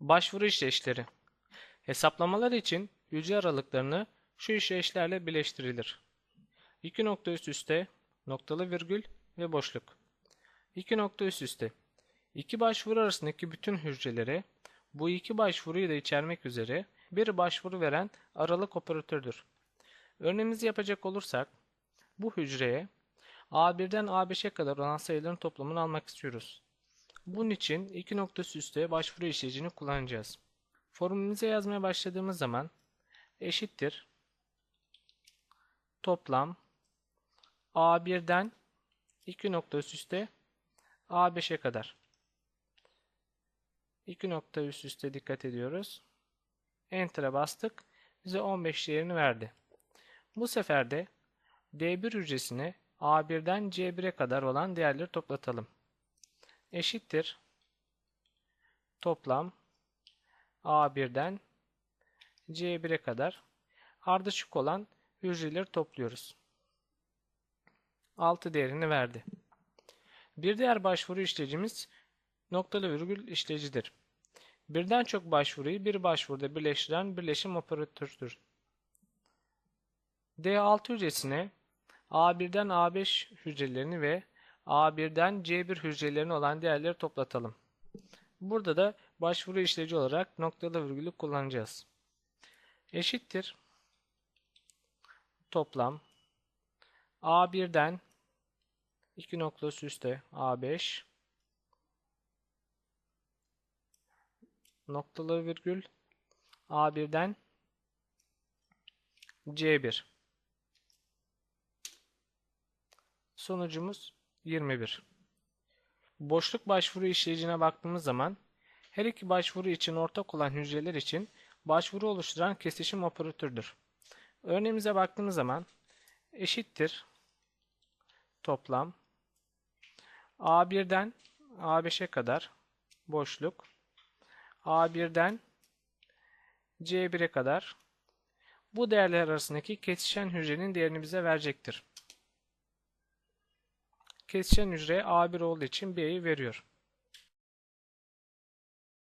Başvuru işleyişleri. Hesaplamalar için hücre aralıklarını şu işleyişlerle birleştirilir. İki nokta üst üste, noktalı virgül ve boşluk. İki nokta üst üste. İki başvuru arasındaki bütün hücrelere bu iki başvuruyu da içermek üzere bir başvuru veren aralık operatördür. Örneğimizi yapacak olursak bu hücreye A1'den A5'e kadar olan sayıların toplamını almak istiyoruz. Bunun için iki nokta üst üste başvuru işleyicini kullanacağız. Formülümüze yazmaya başladığımız zaman eşittir toplam A1'den 2 nokta üst üste A5'e kadar. 2 nokta üst üste dikkat ediyoruz. Enter'a bastık. Bize 15 değerini verdi. Bu sefer de D1 hücresine A1'den C1'e kadar olan değerleri toplatalım. Eşittir toplam A1'den C1'e kadar ardışık olan hücreleri topluyoruz. 6 değerini verdi. Bir diğer başvuru işleyicimiz noktalı virgül işleyicidir. Birden çok başvuruyu bir başvuruda birleştiren birleşim operatördür. D6 hücresine A1'den A5 hücrelerini ve A1'den C1 hücrelerini olan değerleri toplatalım. Burada da başvuru işleyici olarak noktalı virgülü kullanacağız. Eşittir. Toplam. A1'den 2 nokta üst üste A5 noktalı virgül. A1'den C1 Sonucumuz 21. Boşluk başvuru işleyicine baktığımız zaman her iki başvuru için ortak olan hücreler için başvuru oluşturan kesişim operatördür. Örneğimize baktığımız zaman eşittir toplam A1'den A5'e kadar boşluk A1'den C1'e kadar bu değerler arasındaki kesişen hücrenin değerini bize verecektir. Kesişen hücre A1 olduğu için B'yi veriyor.